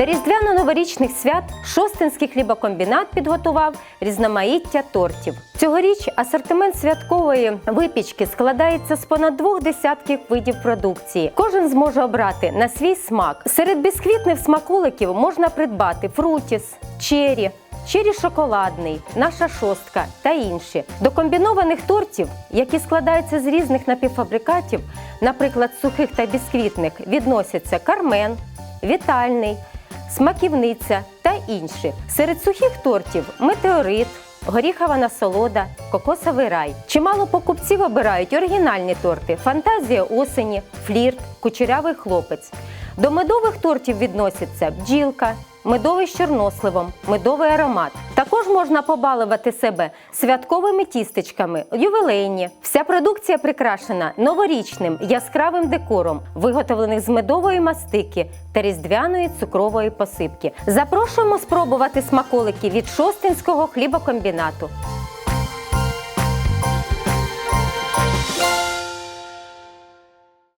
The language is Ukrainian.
До різдвяно-новорічних свят Шостинський хлібокомбінат підготував різноманіття тортів. Цьогоріч асортимент святкової випічки складається з понад двох десятків видів продукції. Кожен зможе обрати на свій смак. Серед бісквітних смаколиків можна придбати фрутіс, чері, чері шоколадний, наша шостка та інші. До комбінованих тортів, які складаються з різних напівфабрикатів, наприклад, сухих та бісквітних, відносяться кармен, вітальний, смаківниця та інші. Серед сухих тортів метеорит. Горіхова насолода, кокосовий рай. Чимало покупців обирають оригінальні торти: фантазія осені, флірт, кучерявий хлопець. До медових тортів відносяться бджілка, медовий чорносливом, медовий аромат. Також можна побалувати себе святковими тістечками, ювілейні. Вся продукція прикрашена новорічним яскравим декором, виготовлених з медової мастики та різдвяної цукрової посипки. Запрошуємо спробувати смаколики від Шостинського хлібокомбінату.